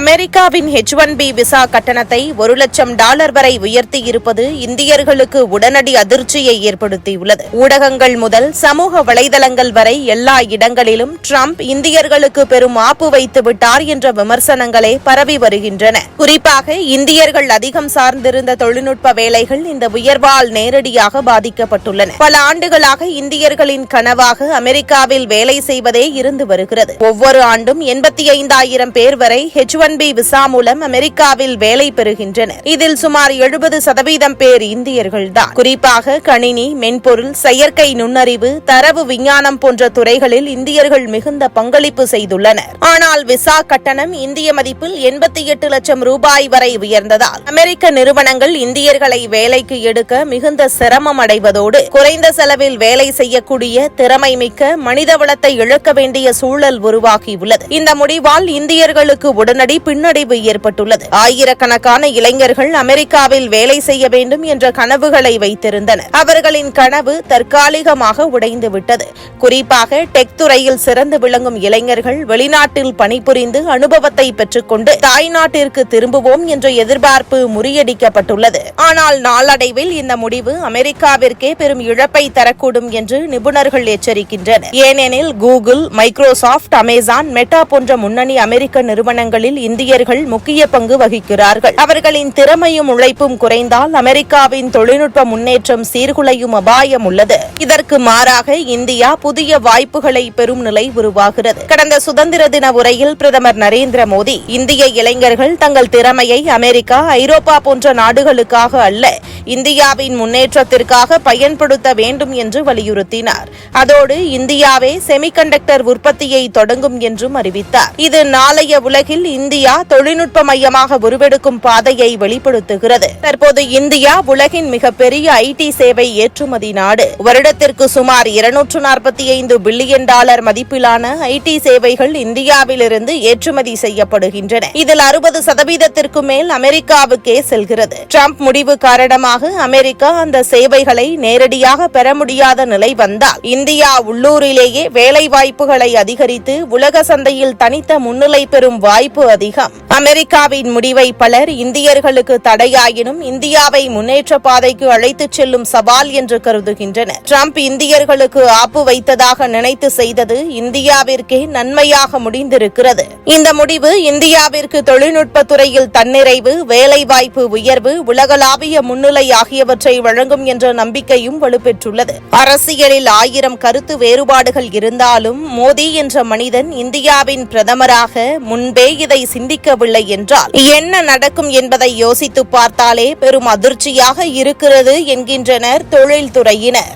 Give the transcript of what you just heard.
அமெரிக்காவின் H one B visa கட்டணத்தை ஒரு லட்சம் டாலர் வரை உயர்த்தியிருப்பது இந்தியர்களுக்கு உடனடி அதிர்ச்சியை ஏற்படுத்தியுள்ளது. ஊடகங்கள் முதல் சமூக வலைதளங்கள் வரை எல்லா இடங்களிலும் ட்ரம்ப் இந்தியர்களுக்கு பெரும் ஆப்பு வைத்து விட்டார் என்ற விமர்சனங்களே பரவி வருகின்றன. குறிப்பாக இந்தியர்கள் அதிகம் சார்ந்திருந்த தொழில்நுட்ப வேலைகள் இந்த உயர்வால் நேரடியாக பாதிக்கப்பட்டுள்ளன. பல ஆண்டுகளாக இந்தியர்களின் கனவாக அமெரிக்காவில் வேலை செய்வதே இருந்து வருகிறது. ஒவ்வொரு ஆண்டும் எண்பத்தி ஐந்தாயிரம் பேர் வரை ஹெச் ஒன் பி விசா மூலம் அமெரிக்காவில் வேலை பெறுகின்றனர். இதில் சுமார் எழுபது சதவீதம் பேர் இந்தியர்கள்தான். குறிப்பாக கணினி மென்பொருள் செயற்கை நுண்ணறிவு தரவு விஞ்ஞானம் போன்ற துறைகளில் இந்தியர்கள் மிகுந்த பங்களிப்பு செய்துள்ளனர். ஆனால் விசா கட்டணம் இந்திய மதிப்பில் எண்பத்தி எட்டு லட்சம் ரூபாய் வரை உயர்ந்ததால் அமெரிக்க நிறுவனங்கள் இந்தியர்களை வேலைக்கு எடுக்க மிகுந்த சிரமம் அடைவதோடு குறைந்த செலவில் வேலை செய்யக்கூடிய திறமை மிக்க மனித வளத்தை இழக்க வேண்டிய சூழல் உருவாகியுள்ளது. இந்த முடிவால் இந்தியர்களுக்கு உடனடி பின்னடைவு ஏற்பட்டுள்ளது. ஆயிரக்கணக்கான இளைஞர்கள் அமெரிக்காவில் வேலை செய்ய வேண்டும் என்ற கனவுகளை வைத்திருந்தனர். அவர்களின் கனவு தற்காலிகமாக உடைந்துவிட்டது. குறிப்பாக டெக் துறையில் சிறந்து விளங்கும் இளைஞர்கள் வெளிநாட்டில் பணிபுரிந்து அனுபவத்தை பெற்றுக்கொண்டு தாய்நாட்டிற்கு திரும்புவோம் என்ற எதிர்பார்ப்பு முறியடிக்கப்பட்டுள்ளது. ஆனால் நாளடைவில் இந்த முடிவு அமெரிக்காவிற்கே பெரும் இழப்பை தரக்கூடும் என்று நிபுணர்கள் எச்சரிக்கின்றனர். ஏனெனில் கூகுள் மைக்ரோசாப்ட் அமேசான் மெட்டா போன்ற முன்னணி அமெரிக்க நிறுவனங்களில் இந்தியர்கள் முக்கிய பங்கு வகிக்கிறார்கள். அவர்களின் திறமையும் உழைப்பும் குறைந்தால் அமெரிக்காவின் தொழில்நுட்ப முன்னேற்றம் சீர்குலையும் அபாயம் உள்ளது. இதற்கு மாறாக இந்தியா புதிய வாய்ப்புகளை பெறும் நிலை உருவாகிறது. கடந்த சுதந்திர தின உரையில் பிரதமர் நரேந்திர மோடி இந்திய இளைஞர்கள் தங்கள் திறமையை அமெரிக்கா ஐரோப்பா போன்ற நாடுகளுக்காக அல்ல இந்தியாவின் முன்னேற்றத்திற்காக பயன்படுத்த வேண்டும் என்று வலியுறுத்தினார். அதோடு இந்தியாவே செமிகண்டக்டர் உற்பத்தியை தொடங்கும் என்றும் அறிவித்தார். இது நாளைய உலகில் இந்தியா தொழில்நுட்ப மையமாக உருவெடுக்கும் பாதையை வெளிப்படுத்துகிறது. தற்போது இந்தியா உலகின் மிகப்பெரிய ஐடி சேவை ஏற்றுமதி நாடு. வருடத்திற்கு சுமார் இருநூற்று நாற்பத்தி ஐந்து பில்லியன் டாலர் மதிப்பிலான ஐடி சேவைகள் இந்தியாவிலிருந்து ஏற்றுமதி செய்யப்படுகின்றன. இதில் அறுபது சதவீதத்திற்கு மேல் அமெரிக்காவுக்கே செல்கிறது. டிரம்ப் முடிவு காரணமாக அமெரிக்கா அந்த சேவைகளை நேரடியாக பெற முடியாத நிலை வந்தால் இந்தியா உள்ளூரிலேயே வேலை வாய்ப்புகளை அதிகரித்து உலக சந்தையில் தனித்த முன்னிலை பெறும் வாய்ப்பு அதிகம். அமெரிக்காவின் முடிவை பலர் இந்தியர்களுக்கு தடையாயினும் இந்தியாவை முன்னேற்ற பாதைக்கு அழைத்துச் செல்லும் சவால் என்று கருதுகின்றனர். டிரம்ப் இந்தியர்களுக்கு ஆப்பு வைத்ததாக நினைத்து செய்தது இந்தியாவிற்கே நன்மையாக முடிந்திருக்கிறது. இந்த முடிவு இந்தியாவிற்கு தொழில்நுட்ப துறையில் தன்னிறைவு வேலைவாய்ப்பு உயர்வு உலகளாவிய முன்னிலை ஆகியவற்றை வழங்கும் என்ற நம்பிக்கையும் வலுப்பெற்றுள்ளது. அரசியலில் ஆயிரம் கருத்து வேறுபாடுகள் இருந்தாலும் மோடி என்ற மனிதன் இந்தியாவின் பிரதமராக முன்பே இதை சிந்திக்கவில்லை என்றால் என்ன நடக்கும் என்பதை யோசித்து பார்த்தாலே பெரும் அதிர்ச்சியாக இருக்கிறது என்கின்றனர் தொழில்துறையினர்.